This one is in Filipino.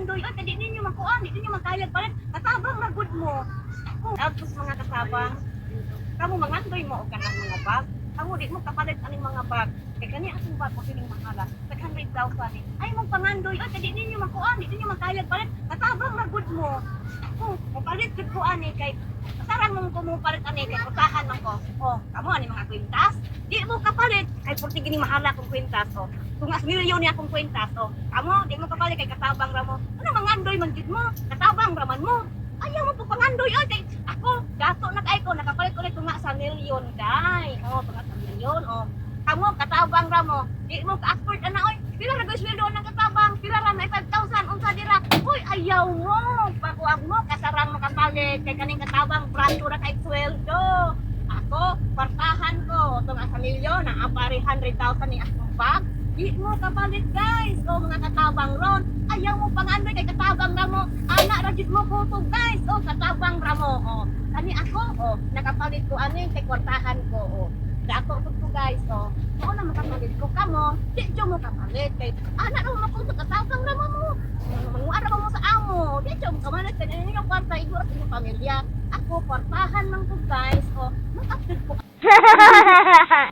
mangandoy, oy kadi ninyo makuan, di ninyo magkayag palit. Katabang magud mo. Kung tapos mga katabang, kamo mangandoy mo og kanang mga bag. Kamo di mo kapalit aning mga bag. Kay kani atong bag mo kining mahala. 100,000 ni. Ay mo pangandoy, oy kadi ninyo makuan, di ninyo magkayag palit. Katabang magud mo. Kung mapalit gud ko ani kay Kasaran mong kumupalit ani kay putahan man ko. Oh, kamo ani mga kwintas. Di mo kapalit kay purti gini mahala kong kwintas oh. Kung as milyon ni akong kwintas oh. Kamo di mo kapalit kay katabang ra mo. Ano mangandoy man gid mo? Katabang ra man mo. Ayaw mo po pangandoy oy kay ako gato na kay ko nakapalit ko nga sa milyon day. Oh, pagka sa milyon oh. Kamo katabang ra mo. Di mo ka-afford ana oy. Pila ra guys sweldo ng katabang? Pila ra may 5,000 unsa dira? Uy, ayaw mo. Pakuwag mo kasaran mo kapalit kay kaning katabang brando ra kay sweldo. Ako, partahan ko. Itong sa apari 100,000 ni akong bag. Di mo kapalit guys. O mga katabang ron. Ayaw mo pangandoy kay katabang ra mo. Anak ra gid mo ko guys. O katabang ra mo. O, kani ako, o, nakapalit ko ani kay kwartahan ko. O, Dako to guys, o. Mao na makapalit ko kamo. Di mo kapalit kay anak ra mo ko katabang ra mo. Manguara mo sa amo. Di mo kamalit kay inyong kwarta igura sa pamilya. Ako kwartahan lang ko guys. O, mag-update ko